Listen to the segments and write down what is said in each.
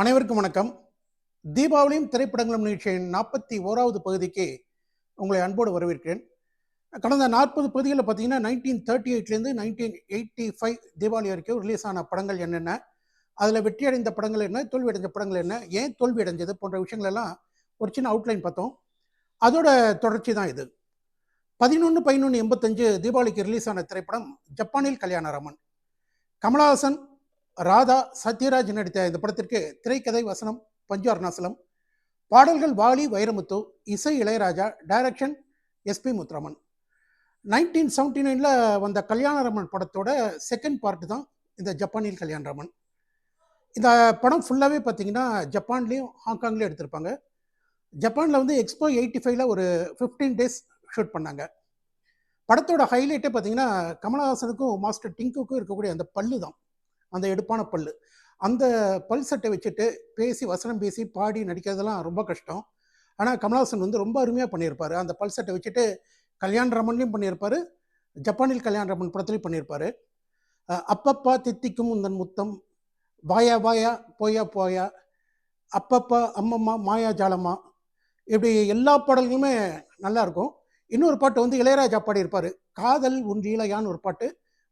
அனைவருக்கும் வணக்கம். தீபாவளியும் திரைப்படங்களும் நிகழ்ச்சியின் நாற்பத்தி ஓராவது பகுதிக்கு உங்களை அன்போடு வரவேற்கிறேன். கடந்த நாற்பது பகுதிகளில் பார்த்தீங்கன்னா நைன்டீன் தேர்ட்டி எயிட்லேருந்து நைன்டீன் எயிட்டி ஃபைவ் தீபாவளி வரைக்கும் ரிலீஸ் ஆன படங்கள் என்னென்ன அதில் வெற்றி அடைந்த படங்கள் என்ன தோல்வி அடைஞ்ச படங்கள் என்ன ஏன் தோல்வி அடைஞ்சது போன்ற விஷயங்கள் எல்லாம் ஒரு சின்ன அவுட்லைன் பார்த்தோம். அதோட தொடர்ச்சி தான் இது. பதினொன்று பதினொன்று எண்பத்தஞ்சு தீபாவளிக்கு ரிலீஸ் ஆன திரைப்படம் ஜப்பானில் கல்யாணராமன். கமலஹாசன் ராதா சத்யராஜ் நடித்த இந்த படத்திற்கு திரைக்கதை வசனம் பஞ்சு அருணாசலம் பாடல்கள் வாலி வைரமுத்து இசை Ilaiyaraaja direction SP Muthuraman. Nineteen seventy நைனில் வந்த கல்யாணரமன் படத்தோட செகண்ட் பார்ட் தான் இந்த ஜப்பானில் கல்யாணரமன். இந்த படம் ஃபுல்லாகவே பார்த்தீங்கன்னா ஜப்பான்லேயும் ஹாங்காங்லேயும் எடுத்திருப்பாங்க. ஜப்பானில் வந்து எக்ஸ்போ எயிட்டி ஃபைவ்ல ஒரு ஃபிஃப்டீன் டேஸ் ஷூட் பண்ணாங்க. படத்தோட ஹைலைட்டே பார்த்தீங்கன்னா கமலஹாசனுக்கும் மாஸ்டர் டிங்குக்கும் இருக்கக்கூடிய அந்த பல்லு தான். அந்த எடுப்பான பல் அந்த பல் சட்டை வச்சுட்டு பேசி வசனம் பேசி பாடி நடிக்கிறதெல்லாம் ரொம்ப கஷ்டம். ஆனால் கமல்ஹாசன் வந்து ரொம்ப அருமையாக பண்ணியிருப்பார். அந்த பல் சட்டை வச்சுட்டு கல்யாண ரமன்லையும் பண்ணியிருப்பார். ஜப்பானில் கல்யாண ரமன் படத்துலையும் பண்ணியிருப்பார். அப்பப்பா தித்திக்கும் உந்தன் முத்தம் வாயா வாயா போயா போயா அப்பப்பா அம்மம்மா மாயா ஜாலம்மா இப்படி எல்லா பாடல்களுமே நல்லாயிருக்கும் இன்னொரு பாட்டு வந்து இளையராஜா பாடியிருப்பார். காதல் உன் லீலையான்னு ஒரு பாட்டு.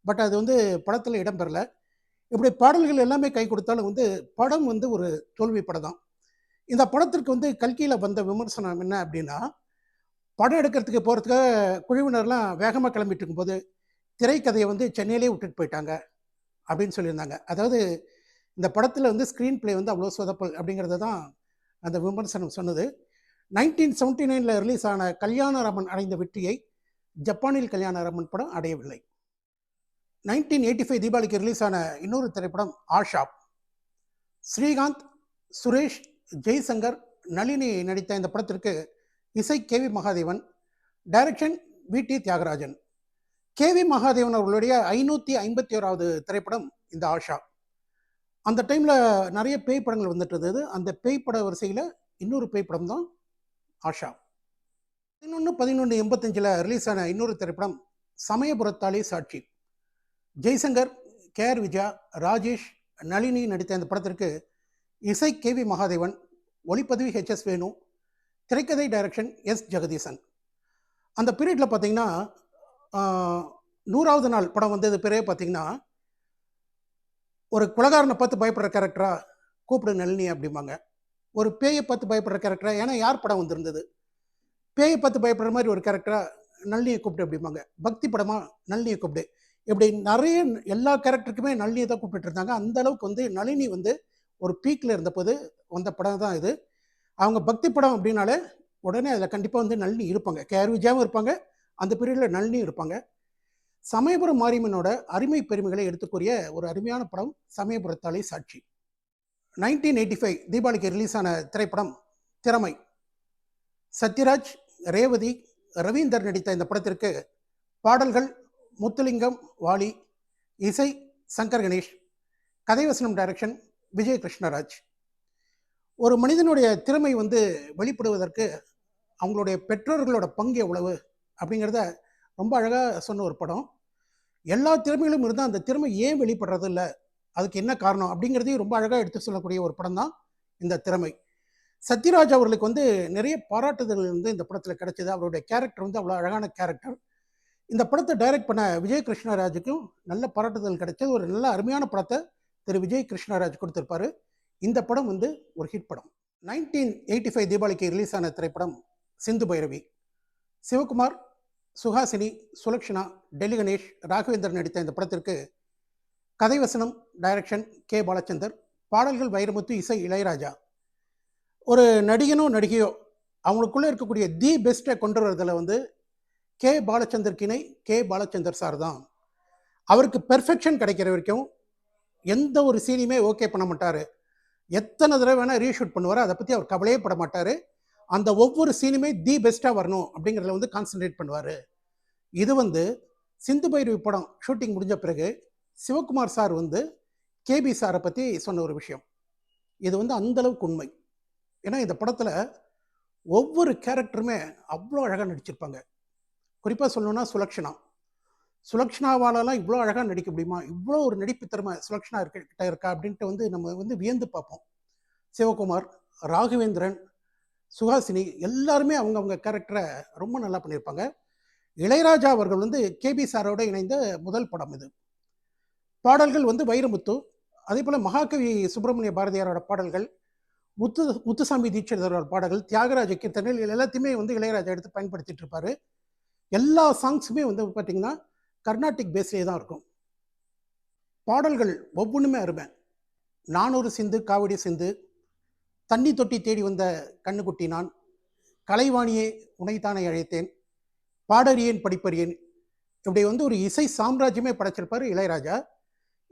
பட் அது வந்து படத்தில் இடம்பெறலை இப்படி பாடல்கள் எல்லாமே கை கொடுத்தாலும் வந்து படம் வந்து ஒரு தோல்வி படம் தான் இந்த படத்திற்கு வந்து கல்கியில் வந்த விமர்சனம் என்ன அப்படின்னா படம் எடுக்கிறதுக்கு போகிறதுக்காக குழுவினர்லாம் வேகமாக கிளம்பிட்டு இருக்கும்போது திரைக்கதையை வந்து சென்னையிலே விட்டுட்டு போயிட்டாங்க அப்படின்னு சொல்லியிருந்தாங்க. அதாவது இந்த படத்தில் வந்து ஸ்க்ரீன் ப்ளே வந்து அவ்வளோ சொதப்பல் அப்படிங்கிறது தான் அந்த விமர்சனம் சொன்னது. நைன்டீன் செவன்டி நைனில் ரிலீஸ் ஆன கல்யாணராமன் அடைந்த வெற்றியை ஜப்பானில் கல்யாணராமன் படம் அடையவில்லை. நைன்டீன் எயிட்டி ஃபைவ் தீபாவளிக்கு ரிலீஸ் ஆன இன்னொரு திரைப்படம் ஆஷாப் ஸ்ரீகாந்த் சுரேஷ் ஜெய்சங்கர் நளினி நடித்த இந்த படத்திற்கு இசை K V Mahadevan direction V T Thyagarajan. K V Mahadevan அவர்களுடைய ஐநூற்றி ஐம்பத்தி ஓராவது திரைப்படம் இந்த ஆஷா அந்த டைமில் நிறைய பேய் படங்கள் வந்துட்டு இருந்தது. அந்த பேய் பட வரிசையில் இன்னொரு பேய் படம் தான் ஆஷா பதினொன்று பதினொன்று எண்பத்தஞ்சில் ரிலீஸ் ஆன இன்னொரு திரைப்படம் சமயபுரத்தாலே சாட்சி. ஜெய்சங்கர் கே ஆர் விஜயா ராஜேஷ் நளினி நடித்த இந்த படத்திற்கு இசை கே வி மகாதேவன் ஒளிப்பதிவு ஹெச்எஸ் வேணு திரைக்கதை டைரக்ஷன் எஸ் ஜெகதீசன். அந்த பீரியடில் பார்த்தீங்கன்னா நூறாவது நாள் படம் வந்தது பிறகு பார்த்தீங்கன்னா ஒரு குலகாரனை பார்த்து பயப்படுற கேரக்டராக கூப்பிடு நளினி அப்படிம்பாங்க. ஒரு பேயை பார்த்து பயப்படுற கேரக்டராக ஏன்னா யார் படம் வந்திருந்தது? பேயை பார்த்து பயப்படுற மாதிரி ஒரு கேரக்டராக நளினியை கூப்பிடு அப்படிம்பாங்க. பக்தி படமாக நளினியை கூப்பிடு. இப்படி நிறைய எல்லா கேரக்டருக்குமே நளினியை தான் கூப்பிட்டு இருந்தாங்க. அந்த அளவுக்கு வந்து நளினி வந்து ஒரு பீக்கில் இருந்தபோது வந்த படம் தான் இது. அவங்க பக்தி படம் அப்படின்னாலே உடனே அதில் கண்டிப்பாக வந்து நளினி இருப்பாங்க. கேர்விஜாவும் இருப்பாங்க. அந்த பீரியடில் நளினியும் இருப்பாங்க. சமயபுரம் மாரியம்மனோட அருமை பெருமைகளை எடுத்துக்கூறிய ஒரு அருமையான படம் சமயபுரத்தாலே சாட்சி. நைன்டீன் எயிட்டி ஃபைவ் தீபாவளிக்கு ரிலீஸ் ஆன திரைப்படம் திறமை. சத்யராஜ் ரேவதி ரவீந்தர் நடித்த இந்த படத்திற்கு பாடல்கள் முத்துலிங்கம் வாலி இசை சங்கர் கணேஷ் கதைவசனம் டைரக்ஷன் விஜய் கிருஷ்ணராஜ் ஒரு மனிதனுடைய திறமை வந்து வெளிப்படுவதற்கு அவங்களுடைய பெற்றோர்களோட பங்கு எவ்வளவு அப்படிங்கிறத ரொம்ப அழகாக சொன்ன ஒரு படம். எல்லா திறமைகளும் இருந்தால் அந்த திறமை ஏன் வெளிப்படுறது இல்லை? அதுக்கு என்ன காரணம்? அப்படிங்கிறதையும் ரொம்ப அழகாக எடுத்து சொல்லக்கூடிய ஒரு படம் தான் இந்த திறமை. சத்யராஜ் அவர்களுக்கு வந்து நிறைய பாராட்டுதல் வந்து இந்த படத்தில் கிடைச்சது. அவருடைய கேரக்டர் வந்து அவ்வளோ அழகான கேரக்டர் இந்த படத்தை டைரக்ட் பண்ண விஜய் கிருஷ்ணராஜுக்கும் நல்ல பாராட்டுதல் கிடைச்சது. ஒரு நல்ல அருமையான படத்தை திரு விஜய் கிருஷ்ணராஜ் கொடுத்துருப்பாரு. இந்த படம் வந்து ஒரு ஹிட் படம். நைன்டீன் எயிட்டி ஃபைவ் தீபாவளிக்கு ரிலீஸ் ஆன திரைப்படம் சிந்து பைரவி. சிவகுமார் சுஹாசினி சுலக்ஷனா டெல்லி கணேஷ் ராகவேந்தர் நடித்த இந்த படத்திற்கு கதைவசனம் டைரக்ஷன் கே. பாலச்சந்தர் பாடல்கள் வைரமுத்து இசை இளையராஜா. ஒரு நடிகனோ நடிகையோ அவங்களுக்குள்ளே இருக்கக்கூடிய தி பெஸ்ட்டை கொண்டு வரதில் வந்து கே பாலச்சந்தர் கிணை கே பாலச்சந்தர் சார் தான். அவருக்கு பெர்ஃபெக்ஷன் கிடைக்கிற வரைக்கும் எந்த ஒரு சீனையுமே ஓகே பண்ண மாட்டார். எத்தனை தடவை வேணால் ரீஷூட் பண்ணுவார் அதை பற்றி அவர் கவலையே பட மாட்டார். அந்த ஒவ்வொரு சீனுமே தி பெஸ்ட்டாக வரணும் அப்படிங்கிறதுல வந்து கான்சென்ட்ரேட் பண்ணுவார். இது வந்து சிந்து பைரவி படம் ஷூட்டிங் முடிஞ்ச பிறகு சிவகுமார் சார் வந்து கேபி சாரை பற்றி சொன்ன ஒரு விஷயம். இது வந்து அந்த அளவுக்கு உண்மை. ஏன்னா இந்த படத்தில் ஒவ்வொரு கேரக்டருமே அவ்வளோ அழகாக நடிச்சிருப்பாங்க. குறிப்பாக சொல்லணும்னா சுலக்ஷனா. சுலக்ஷனாவாலலாம் இவ்வளோ அழகாக நடிக்க முடியுமா? இவ்வளோ ஒரு நடிப்பு திறமை சுலக்ஷனா இருக்கிட்ட இருக்கா? அப்படின்ட்டு வந்து நம்ம வந்து வியந்து பார்ப்போம். சிவகுமார் ராகவேந்திரன் சுஹாசினி எல்லாருமே அவங்கவங்க கேரக்டரை ரொம்ப நல்லா பண்ணியிருப்பாங்க. இளையராஜா அவர்கள் வந்து கேபி சாரோட இணைந்த முதல் படம் இது. பாடல்கள் வந்து வைரமுத்து அதே போல் மகாகவி சுப்பிரமணிய பாரதியாரோட பாடல்கள் முத்து முத்துசாமி தீட்சிதரோட பாடல்கள் தியாகராஜ கீர்த்தனில் எல்லாத்தையுமே வந்து இளையராஜா எடுத்து பயன்படுத்திட்டு இருப்பாரு. எல்லா சாங்ஸுமே வந்து பார்த்தீங்கன்னா கர்நாடிக் பேஸ்லேயே தான் இருக்கும். பாடல்கள் ஒவ்வொன்றுமே அருமை. நானூறு சிந்து காவடி சிந்து தண்ணி தொட்டி தேடி வந்த கண்ணுக்குட்டி நான் கலைவாணியே உனைத்தானே அழைத்தேன் பாடறியேன் படிப்பறியேன். இப்படி வந்து ஒரு இசை சாம்ராஜ்யமே படைச்சிருப்பார் இளையராஜா.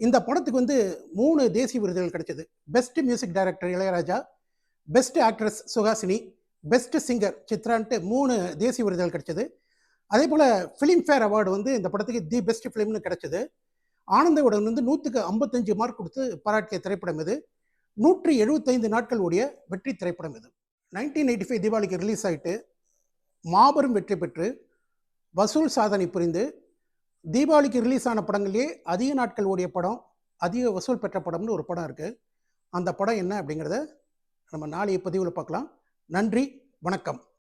இந்த படத்துக்கு வந்து மூணு தேசிய விருதுகள் கிடைச்சது. Best music director Ilaiyaraaja best actress Suhasini best singer சித்ரான்ட்டு மூணு தேசிய விருதுகள் கிடைச்சது. அதே போல் ஃபிலிம்ஃபேர் அவார்டு வந்து இந்த படத்துக்கு தி பெஸ்ட் ஃபிலிம்னு கிடைச்சது. ஆனந்தவுடன் வந்து நூற்றுக்கு ஐம்பத்தஞ்சு மார்க் கொடுத்து பாராட்டிய திரைப்படம் இது. நூற்றி எழுபத்தைந்து நாட்கள் ஓடிய வெற்றி திரைப்படம் இது. நைன்டீன் எயிட்டி ஃபைவ் தீபாவளிக்கு ரிலீஸ் ஆகிட்டு மாபெரும் வெற்றி பெற்று வசூல் சாதனை புரிந்து தீபாவளிக்கு ரிலீஸ் ஆன படங்கள்லேயே அதிக நாட்கள் ஓடிய படம் அதிக வசூல் பெற்ற படம்னு ஒரு படம் இருக்குது அந்த படம் என்ன அப்படிங்கிறத நம்ம நாளைய பதிவில் பார்க்கலாம். நன்றி வணக்கம்.